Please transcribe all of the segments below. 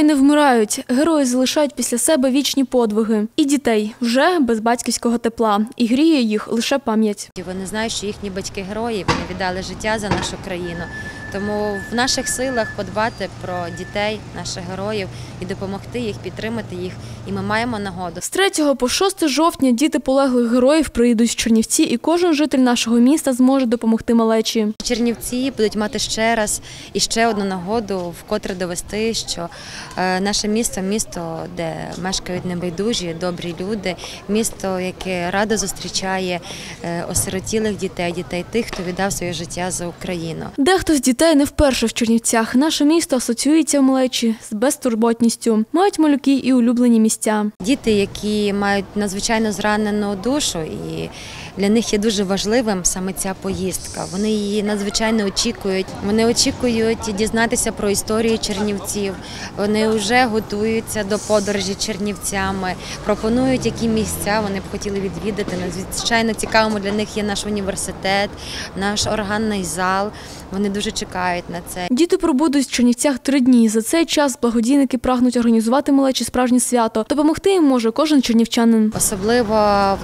Герої не вмирають, герої залишають після себе вічні подвиги. І дітей вже без батьківського тепла. І гріє їх лише пам'ять. Вони знають, що їхні батьки герої, вони віддали життя за нашу країну. Тому в наших силах подбати про дітей, наших героїв і допомогти їх, підтримати їх. І ми маємо нагоду. З 3 по 6 жовтня діти полеглих героїв приїдуть в Чернівці, і кожен житель нашого міста зможе допомогти малечі. Чернівці будуть мати ще раз і ще одну нагоду, вкотре довести, що е, наше місто місто, де мешкають небайдужі, добрі люди, місто, яке радо зустрічає е, осиротілих дітей, дітей тих, хто віддав своє життя за Україну. Дехто з дітей не вперше в Чернівцях. Наше місто асоціюється в малечі з безтурботністю. Мають малюки і улюблені місця. Діти, які мають надзвичайно зранену душу, і для них є дуже важливим саме ця поїздка. Вони її надзвичайно очікують. Вони очікують дізнатися про історію Чернівців. Вони вже готуються до подорожі Чернівцями, пропонують, які місця вони б хотіли відвідати. Надзвичайно цікавим для них є наш університет, наш органний зал. Вони дуже чекають на це. Діти пробудуть в Чернівцях три дні. За цей час благодійники прагнуть організувати малечі справжнє свято. Допомогти їм може кожен чернівчанин. особливо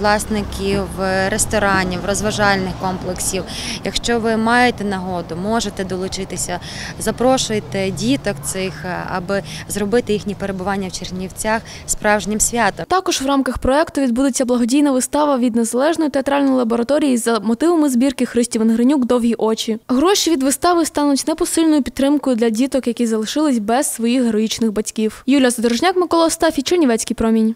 власників ресторанів, розважальних комплексів. Якщо ви маєте нагоду, можете долучитися, запрошуйте діток цих, аби зробити їхнє перебування в Чернівцях справжнім святом. Також в рамках проекту відбудеться благодійна вистава від незалежної театральної лабораторії за мотивами збірки Христі Венгренюк Довгі очі. Гроші від вистави стануть непосильною підтримкою для діток, які залишились без своїх героїчних батьків. Юлія Задорожняк, Микола Остафій, Чернівецький промінь.